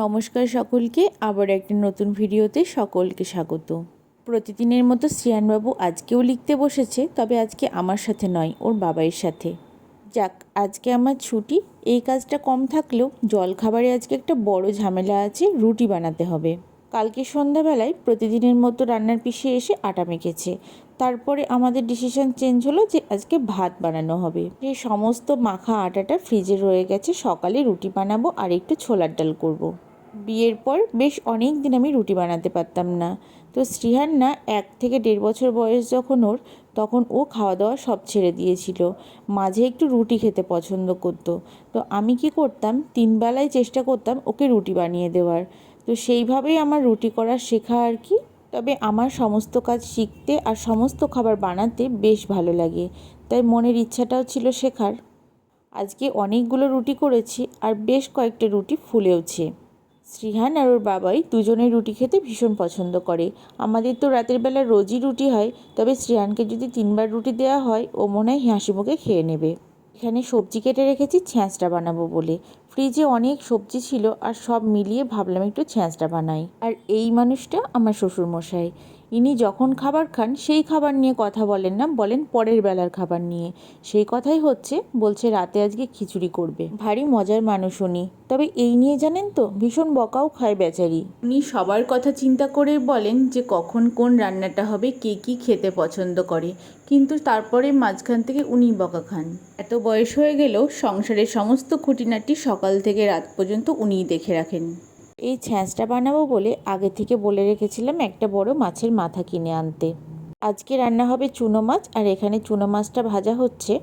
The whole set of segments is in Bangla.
নমস্কার সকলকে, আবার একটা নতুন ভিডিওতে সকলকে স্বাগত। প্রতিদিনের মতো শ্রিয়ানবাবু আজকেও লিখতে বসেছে, তবে আজকে আমার সাথে নয়, ওর বাবাইয়ের সাথে। যাক, আজকে আমার ছুটি, এই কাজটা কম থাকলেও জলখাবারে আজকে একটা বড় ঝামেলা আছে, রুটি বানাতে হবে। কালকে সন্ধ্যাবেলায় প্রতিদিনের মতো রান্নার পিসে এসে আটা মেখেছে তারপরে আমাদের ডিসিশন চেঞ্জ হলো যে আজকে ভাত বানানো হবে। এই সমস্ত মাখা আটাটা ফ্রিজে রয়ে গেছে, সকালে রুটি বানাবো আর একটু ছোলার ডাল করব। বিয়ের পর বেশ অনেক দিন আমি রুটি বানাতে পারতাম না। তো শ্রীহান না এক থেকে দেড় বছর বয়স যখন ওর, তখন ও খাওয়া দাওয়া সব ছেড়ে দিয়েছিল। মাঝে একটু রুটি খেতে পছন্দ করতো। তো আমি কি করতাম, তিন বেলায় চেষ্টা করতাম ওকে রুটি বানিয়ে দেওয়ার। তো সেইভাবেই আমার রুটি করা শেখা আর কি। তবে আমার সমস্ত কাজ শিখতে আর সমস্ত খাবার বানাতে বেশ ভালো লাগে। তাই মনের ইচ্ছাটাও ছিল শেখার। আজকে অনেকগুলো রুটি করেছি আর বেশ কয়েকটা রুটি ফুলেওছে। শ্রীহান আর ওর বাবাই দুজনে রুটি খেতে ভীষণ পছন্দ করে। আমাদের তো রাতের বেলা রোজই রুটি হয়, তবে শ্রীহানকে যদি তিনবার রুটি দেওয়া হয়, ও মনে হয় হাসি মুখে খেয়ে নেবে। এখানে সবজি কেটে রেখেছি ছ্যাঁচটা বানাবো বলে। ফ্রিজে অনেক সবজি ছিল আর সব মিলিয়ে ভাবলাম একটু ছ্যাঁচটা বানাই। আর এই মানুষটা আমার শ্বশুরমশাই। ইনি যখন খাবার খান, সেই খাবার নিয়ে কথা বলেন না, বলেন পরের বেলার খাবার নিয়ে। সেই কথাই হচ্ছে, বলছে রাতে আজকে খিচুড়ি করবে। ভারী মজার মানুষ উনি। তবে এই নিয়ে জানেন তো, ভীষণ বকাও খায় বেচারি। উনি সবার কথা চিন্তা করে বলেন যে কখন কোন রান্নাটা হবে, কে কী খেতে পছন্দ করে। কিন্তু তারপরে মাঝখান থেকে উনি বকা খান। এত বয়স হয়ে গেলেও সংসারের সমস্ত খুঁটিনাটি সকাল থেকে রাত পর্যন্ত উনিই দেখে রাখেন। এই ছ্যাঁচটা বানাবো বলে আগে থেকে বলে রেখেছিলাম একটা বড় মাছের মাথা কিনে আনতে। আজকে রান্না হবে চুনো মাছ আর এখানে চুনো মাছটা ভাজা হচ্ছে।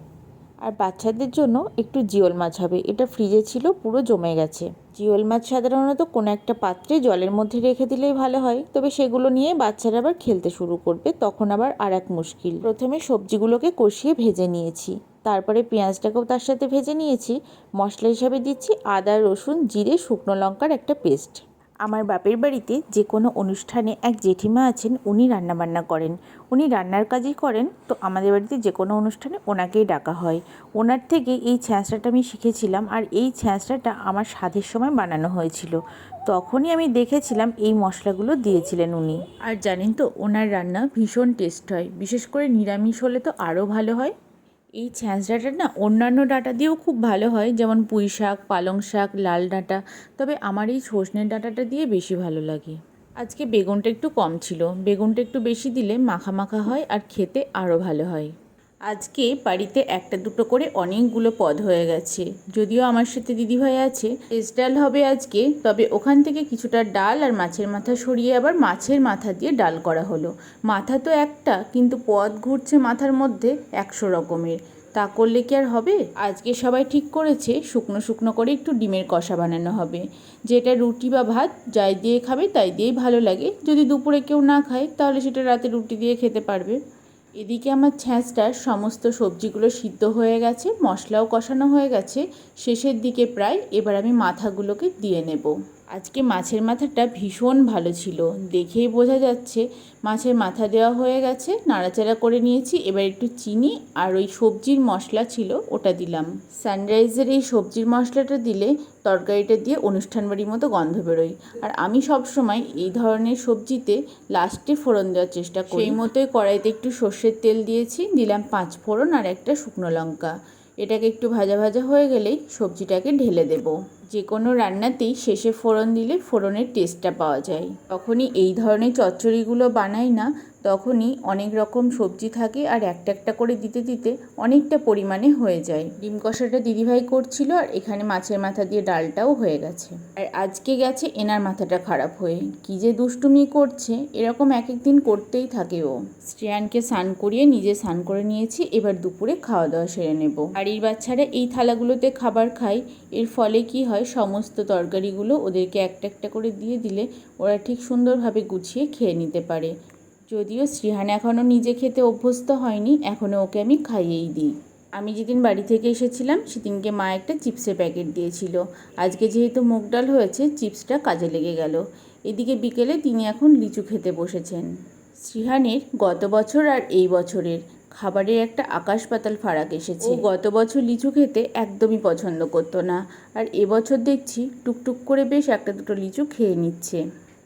আর বাচ্চাদের জন্য একটু জিওল মাছ হবে। এটা ফ্রিজে ছিল, পুরো জমে গেছে। জিওল মাছ সাধারণত কোনো একটা পাত্রে জলের মধ্যে রেখে দিলেই ভালো হয়। তবে সেগুলো নিয়ে বাচ্চারা আবার খেলতে শুরু করবে, তখন আবার আর এক মুশকিল। প্রথমে সবজিগুলোকে কষিয়ে ভেজে নিয়েছি। তারপরে পেঁয়াজটাকেও তার সাথে ভেজে নিয়েছি। মশলা হিসাবে দিচ্ছি আদা, রসুন, জিরে, শুকনো লঙ্কার একটা পেস্ট। আমার বাপের বাড়িতে যে কোনো অনুষ্ঠানে এক জেঠিমা আছেন, উনি রান্নাবান্না করেন। উনি রান্নার কাজই করেন, তো আমাদের বাড়িতে যে কোনো অনুষ্ঠানে ওনাকেই ডাকা হয়। ওনার থেকে এই ছ্যাঁচড়াটা আমি শিখেছিলাম আর এই ছ্যাঁচড়াটা আমার স্বাদের সময় বানানো হয়েছিল। তখনই আমি দেখেছিলাম এই মশলাগুলো দিয়েছিলেন উনি। আর জানেন তো, ওনার রান্না ভীষণ টেস্ট হয়। বিশেষ করে নিরামিষ হলে তো আরও ভালো হয়। এই ছ্যাঁচ ডাঁটা না অন্যান্য ডাঁটা দিয়েও খুব ভালো হয়, যেমন পুঁই শাক, পালং শাক, লাল ডাঁটা। তবে আমার এই সজনের ডাঁটাটা দিয়ে বেশি ভালো লাগে। আজকে বেগুনটা একটু কম ছিল। বেগুনটা একটু বেশি দিলে মাখা মাখা হয় আর খেতে আরও ভালো হয়। আজকে বাড়িতে একটা দুটো করে অনেকগুলো পদ হয়ে গেছে। যদিও আমার সাথে দিদিভাই আছে ভেজ ডাল হবে আজকে, তবে ওখান থেকে কিছুটা ডাল আর মাছের মাথা সরিয়ে আবার মাছের মাথা দিয়ে ডাল করা হলো। মাথা তো একটা, কিন্তু পদ ঘুরছে মাথার মধ্যে একশো রকমের। তা করলে কি আর হবে? আজকে সবাই ঠিক করেছে, শুকনো শুকনো করে একটু ডিমের কষা বানানো হবে। যেটা রুটি বা ভাত, যাই দিয়ে খাবে তাই দিয়েই ভালো লাগে। যদি দুপুরে কেউ না খায়, তাহলে সেটা রাতে রুটি দিয়ে খেতে পারবে। এদিকে আমার ছ্যাঁচটার সমস্ত সবজিগুলো সিদ্ধ হয়ে গেছে, মশলাও কষানো হয়ে গেছে, শেষের দিকে প্রায় এবার আমি মাথাগুলোকে দিয়ে নেব। আজকে মাছের মাথাটা ভীষণ ভালো ছিল। দেখেই বোঝা যাচ্ছে মাছের মাথা দেওয়া হয়ে গেছে নাড়াচাড়া করে নিয়েছি এবার একটু চিনি আর ওই সবজির মশলা ছিল ওটা দিলাম। সানরাইজের এই সবজির মশলাটা দিলে তরকারিটা দিয়ে অনুষ্ঠান বাড়ির মতো গন্ধ বেরোয়। আর আমি সব সময় এই ধরনের সবজিতে লাস্টে ফোড়ন দেওয়ার চেষ্টা করি। সেই মতোই কড়াইতে একটু সর্ষের তেল দিয়েছি দিলাম পাঁচ ফোড়ন আর একটা শুকনো লঙ্কা। এটাকে একটু ভাজা ভাজা হয়ে গেলেই সবজিটাকে ঢেলে দেব। যে কোনো রান্নাতেই শেষে ফোড়ন দিলে ফোড়নের টেস্টটা পাওয়া যায়। তখনই এই ধরনের চচ্চড়িগুলো বানাই না তখনই অনেক রকম সবজি থাকে আর একটা একটা করে দিতে দিতে অনেকটা পরিমাণে হয়ে যায়। ডিম কষাটা দিদিভাই করছিল আর এখানে মাছের মাথা দিয়ে ডালটাও হয়ে গেছে। আর আজকে গেছে এনার মাথাটা খারাপ হয়ে। কি যে দুষ্টুমি করছে, এরকম এক এক দিন করতেই থাকে ও। শ্রেয়ানকে স্নান করিয়ে নিজে স্নান করে নিয়েছি, এবার দুপুরে খাওয়া দাওয়া সেরে নেব। বাড়ির বাচ্চারা এই থালাগুলোতে খাবার খায়, এর ফলে কি হয়, সমস্ত তরকারিগুলো ওদেরকে একটা একটা করে দিয়ে দিলে ওরা ঠিক সুন্দরভাবে গুছিয়ে খেয়ে নিতে পারে। যদিও শ্রীহান এখনও নিজে খেতে অভ্যস্ত হয়নি, এখনও ওকে আমি খাইয়েই দিই। আমি যেদিন বাড়ি থেকে এসেছিলাম, সেদিনকে মা একটা চিপসের প্যাকেট দিয়েছিল। আজকে যেহেতু মুগ ডাল হয়েছে, চিপসটা কাজে লেগে গেল। এদিকে বিকেলে তিনি এখন লিচু খেতে বসেছেন। শ্রীহানের গত বছর আর এই বছরের খাবারের একটা আকাশ পাতাল ফারাক এসেছে। গত বছর লিচু খেতে একদমই পছন্দ করতো না। আর এবছর দেখছি টুকটুক করে বেশ একটা দুটো লিচু খেয়ে নিচ্ছে।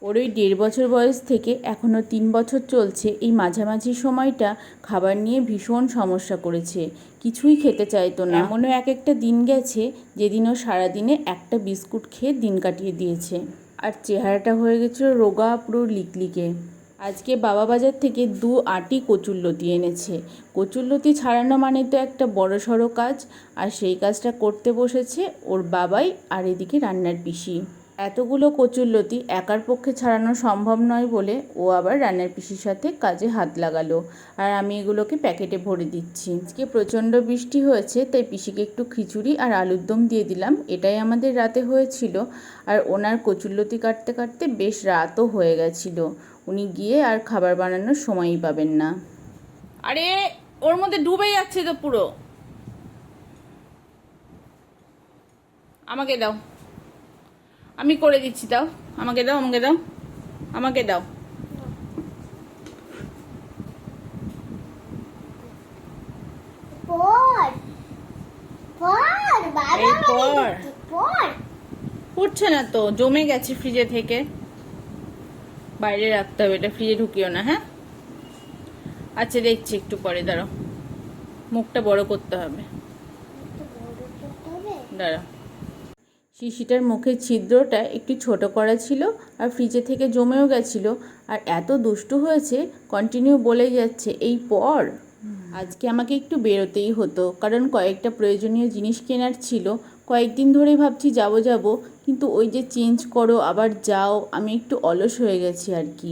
ওর ওই দেড় বছর বয়স থেকে এখনও তিন বছর চলছে এই মাঝামাঝি সময়টা খাবার নিয়ে ভীষণ সমস্যা করেছে। কিছুই খেতে চাইতো না। এমনও এক একটা দিন গেছে যেদিন ও সারাদিনে একটা বিস্কুট খেয়ে দিন কাটিয়ে দিয়েছে। আর চেহারাটা হয়ে গেছিল রোগা পুরো লিকলিকে। আজকে বাবা বাজার থেকে দু আটি কচুরলতি এনেছে। কচুরলতি ছাড়ানো মানে তো একটা বড় সড়ো কাজ। আর সেই কাজটা করতে বসেছে ওর বাবাই আর এদিকে রান্নার পিসি। এতগুলো কচুরলতি একার পক্ষে ছাড়ানো সম্ভব নয় বলে ও আবার রান্নার পিসির সাথে কাজে হাত লাগালো। আর আমি এগুলোকে প্যাকেটে ভরে দিচ্ছি। আজকে প্রচণ্ড বৃষ্টি হয়েছে, তাই পিসিকে একটু খিচুড়ি আর আলুর দম দিয়ে দিলাম। এটাই আমাদের রাতে হয়েছিল। আর ওনার কচুরলতি কাটতে কাটতে বেশ রাতও হয়ে গেছিল। উনি গিয়ে আর খাবার বানানোর সময়ই পাবেন না। আরে, ওর মধ্যে ডুবে যাচ্ছে তো পুরো। আমাকে দাও। আমি করে দিচ্ছি দাও। আমাকে দাও আমাকে দাও। আমাকে দাও। উঠছে না তো জমে গেছে ফ্রিজে থেকে। বাইরে রাখতে হবে এটা ফ্রিজে ঢুকিও না হ্যাঁ? আচ্ছা দেখছি একটু পরে দাঁড়াও। মুখটা বড় করতে হবে? দাঁড়াও। শিশিটার মুখের ছিদ্রটা একটু ছোট করা ছিল আর ফ্রিজে থেকে জমেও গেছিল। আর এত দুষ্টু হয়েছে কন্টিনিউ বলে যাচ্ছে, এই পর? আজকে আমাকে একটু বেরোতেই হতো, কারণ কয়েকটা প্রয়োজনীয় জিনিস কেনার ছিল। কয়েকদিন ধরেই ভাবছি যাব যাব, কিন্তু ওই যে চেঞ্জ করো, আবার যাও, আমি একটু অলস হয়ে গেছি আর কি।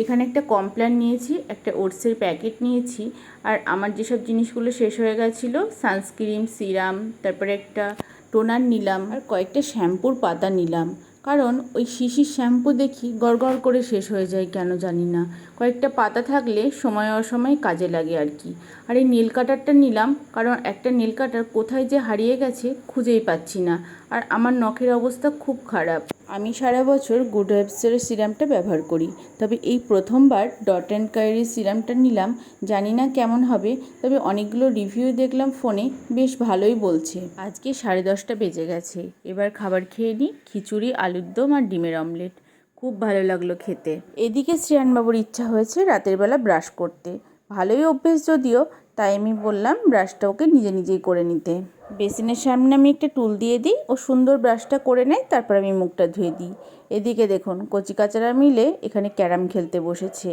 এখানে একটা কমপ্ল্যান নিয়েছি, একটা ওটসের প্যাকেট নিয়েছি, আর আমার যেসব জিনিসগুলো শেষ হয়ে গেছিল সানস্ক্রিন সিরাম, তারপরে একটা টোনার নিলাম আর কয়েকটা শ্যাম্পুর পাতা নিলাম। কারণ ওই শিশির শ্যাম্পু দেখি গড় করে শেষ হয়ে যায়, কেন জানি না। কয়েকটা পাতা থাকলে সময় অসময় কাজে লাগে আর কি। আর এই নীল কাটারটা নিলাম, কারণ একটা নীল কাটার কোথায় যে হারিয়ে গেছে খুঁজেই পাচ্ছি না। আর আমার নখের অবস্থা খুব খারাপ। আমি সারা বছর গুড ওয়েবসের সিরামটা ব্যবহার করি। তবে এই প্রথমবার ডট অ্যান্ড কাইরির সিরামটা নিলাম, জানি না কেমন হবে, তবে অনেকগুলো রিভিউ দেখলাম ফোনে, বেশ ভালোই বলছে। আজকে সাড়ে দশটা বেজে গেছে, এবার খাবার খেয়ে নিই, খিচুড়ি, আলুর দম আর ডিমের অমলেট। খুব ভালো লাগল খেতে। এদিকে শ্রেয়ানবাবুর ইচ্ছা হয়েছে রাতের বেলা ব্রাশ করতে। ভালোই অভ্যেস যদিও, তাই আমি বললাম ব্রাশটা ওকে নিজে নিজেই করে নিতে। বেসিনের সামনে আমি একটা টুল দিয়ে দিই ও সুন্দর ব্রাশটা করে নেয়, তারপর আমি মুখটা ধুয়ে দিই। এদিকে দেখুন, কচি কাচারা মিলে এখানে ক্যারাম খেলতে বসেছে।